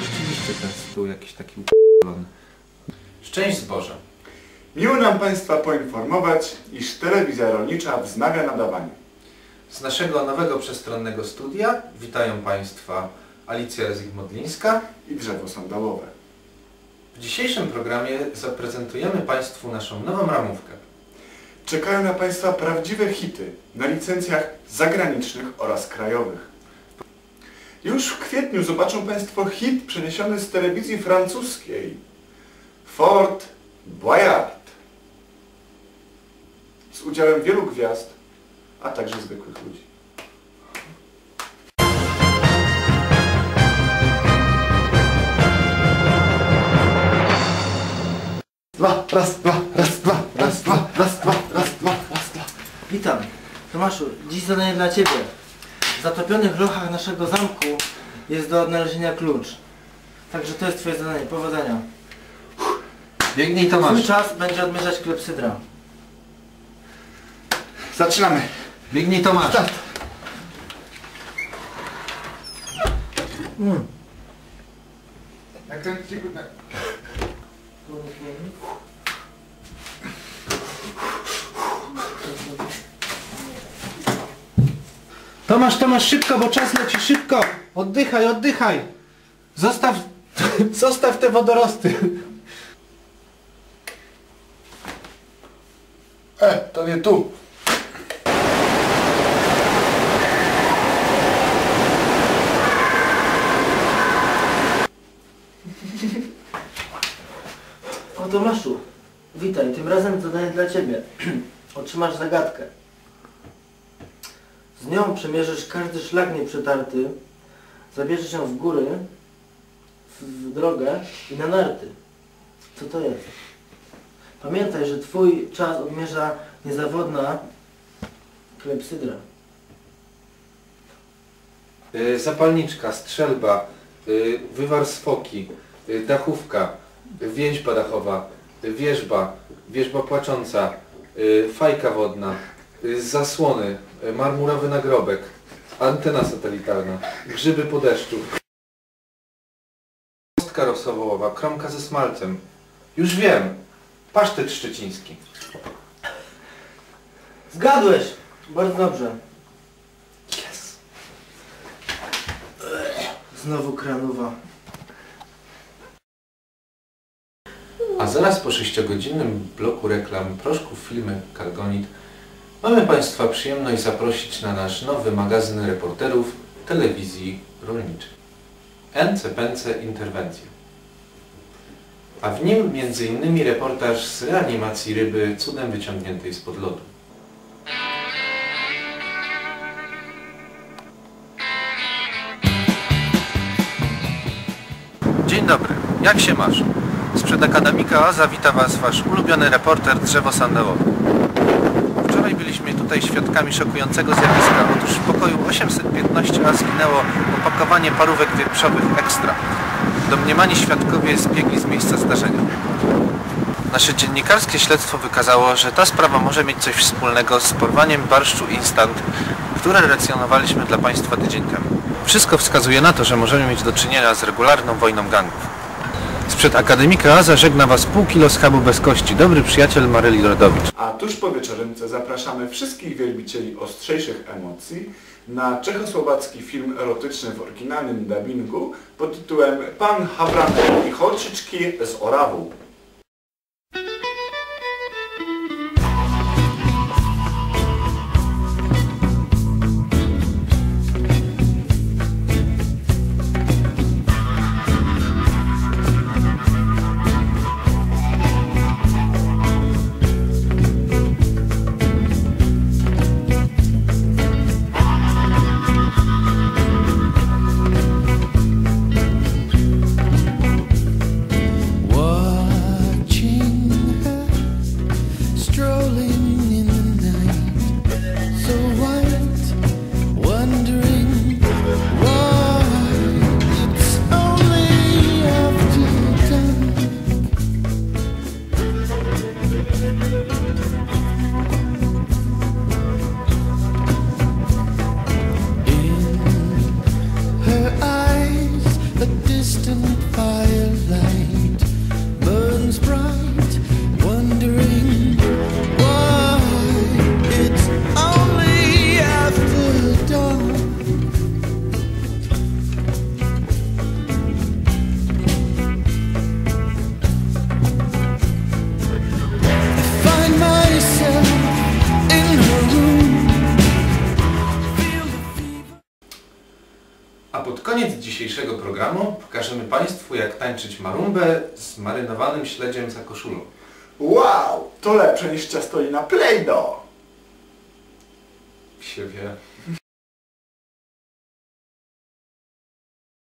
Rzeczywiście ten stół jakiś taki u***lony. Szczęść zboża. Miło nam Państwa poinformować, iż telewizja rolnicza wznawia nadawanie. Z naszego nowego przestronnego studia witają Państwa Alicja Zygmodlińska. i drzewo sandałowe. W dzisiejszym programie zaprezentujemy Państwu naszą nową ramówkę. Czekają na Państwa prawdziwe hity na licencjach zagranicznych oraz krajowych. Już w kwietniu zobaczą Państwo hit przeniesiony z telewizji francuskiej. Ford Boyard. Z udziałem wielu gwiazd, a także zwykłych ludzi. Dwa, raz, dwa, raz, dwa, raz, dwa, raz, dwa, raz, dwa. Witam. Tomaszu, dziś zadanie dla Ciebie. W zatopionych lochach naszego zamku jest do odnalezienia klucz. Także to jest Twoje zadanie. Powodzenia. Biegnij Twój Tomasz. czas będzie odmierzać klepsydra. Zaczynamy. Biegnij Tomasz. Start. Mm. Jak ten Tomasz, Tomasz, szybko, bo czas leci, szybko! Oddychaj, oddychaj! Zostaw, zostaw te wodorosty. E, to nie tu. O Tomaszu, witaj. Tym razem zadanie dla Ciebie. Otrzymasz zagadkę. Z nią przemierzysz każdy szlak nieprzetarty, zabierzesz ją w góry, w, w drogę i na narty. Co to jest? Pamiętaj, że Twój czas odmierza niezawodna klepsydra. Y, Zapalniczka, strzelba, y, wywar z foki, y, dachówka, więźba dachowa, y, wieżba, wieżba płacząca, y, fajka wodna, y, zasłony, y, marmurowy nagrobek, antena satelitarna, grzyby po deszczu, kostka rosowołowa, kromka ze smalcem. Już wiem, pasztet szczeciński. Zgadłeś! Bardzo dobrze. Yes. Znowu kranowa. A zaraz po 6-godzinnym bloku reklam proszków filmy Kargonit mamy Państwa przyjemność zaprosić na nasz nowy magazyn reporterów telewizji rolniczej. NC Pęce Interwencje. A w nim m.in. reportaż z reanimacji ryby cudem wyciągniętej spod lodu. Dzień dobry, jak się masz? Sprzed Akademika Oaza wita Was Wasz ulubiony reporter Drzewo Sandałowe. Wczoraj byliśmy tutaj świadkami szokującego zjawiska. Otóż w pokoju 815A zginęło opakowanie parówek wieprzowych Ekstra. Domniemani świadkowie zbiegli z miejsca zdarzenia. Nasze dziennikarskie śledztwo wykazało, że ta sprawa może mieć coś wspólnego z porwaniem barszczu instant, które relacjonowaliśmy dla Państwa tydzień temu. Wszystko wskazuje na to, że możemy mieć do czynienia z regularną wojną gangów. Sprzed Akademika Aza żegna Was pół kilo schabu bez kości. Dobry przyjaciel Maryli Rodowicz. A tuż po wieczorynce zapraszamy wszystkich wielbicieli ostrzejszych emocji na czechosłowacki film erotyczny w oryginalnym dubbingu pod tytułem Pan Hawranek i Holčički z Orawu. distant far. Dzisiejszego programu pokażemy Państwu jak tańczyć marumbę z marynowanym śledziem za koszulą. Wow, to lepsze niż ciastolina Play-Doh. Się wie.